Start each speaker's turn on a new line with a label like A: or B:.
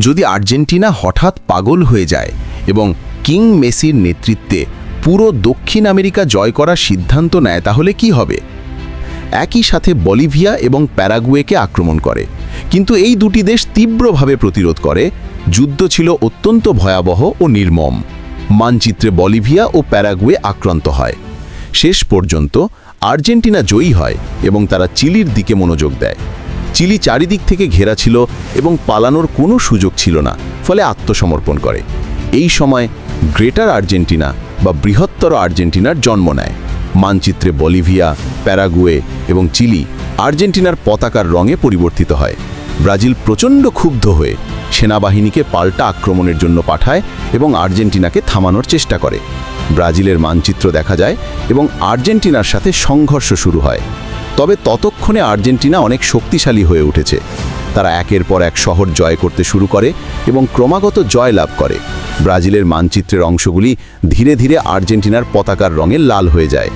A: যদি আর্জেন্টিনা হঠাৎ পাগল হয়ে যায় এবং কিং মেসির নেতৃত্বে পুরো দক্ষিণ আমেরিকা জয় করার সিদ্ধান্ত নেয়, তাহলে কি হবে? একই সাথে বলিভিয়া এবং প্যারাগুয়েকে আক্রমণ করে। কিন্তু এই দুটি দেশ তীব্রভাবে প্রতিরোধ করে। যুদ্ধ ছিল অত্যন্ত ভয়াবহ ও নির্মম। মানচিত্রে বলিভিয়া ও প্যারাগুয়ে আক্রান্ত হয়। শেষ পর্যন্ত আর্জেন্টিনা জয়ী হয় এবং তারা চিলির দিকে মনোযোগ দেয়। চিলি চারিদিক থেকে ঘেরা ছিল এবং পালানোর কোনো সুযোগ ছিল না, ফলে আত্মসমর্পণ করে। এই সময় গ্রেটার আর্জেন্টিনা বা বৃহত্তর আর্জেন্টিনার জন্ম নেয়। মানচিত্রে বলিভিয়া, প্যারাগুয়ে এবং চিলি আর্জেন্টিনার পতাকার রঙে পরিবর্তিত হয়। ব্রাজিল প্রচণ্ড ক্ষুব্ধ হয়ে সেনাবাহিনীকে পাল্টা আক্রমণের জন্য পাঠায় এবং আর্জেন্টিনাকে থামানোর চেষ্টা করে। ব্রাজিলের মানচিত্র দেখা যায় এবং আর্জেন্টিনার সাথে সংঘর্ষ শুরু হয়। তবে ততক্ষণে আর্জেন্টিনা অনেক শক্তিশালী হয়ে উঠেছে। তারা একের পর এক শহর জয় করতে শুরু করে এবং ক্রমাগত জয় লাভ করে। ব্রাজিলের মানচিত্রের অংশগুলি ধীরে ধীরে আর্জেন্টিনার পতাকার রঙে লাল হয়ে যায়।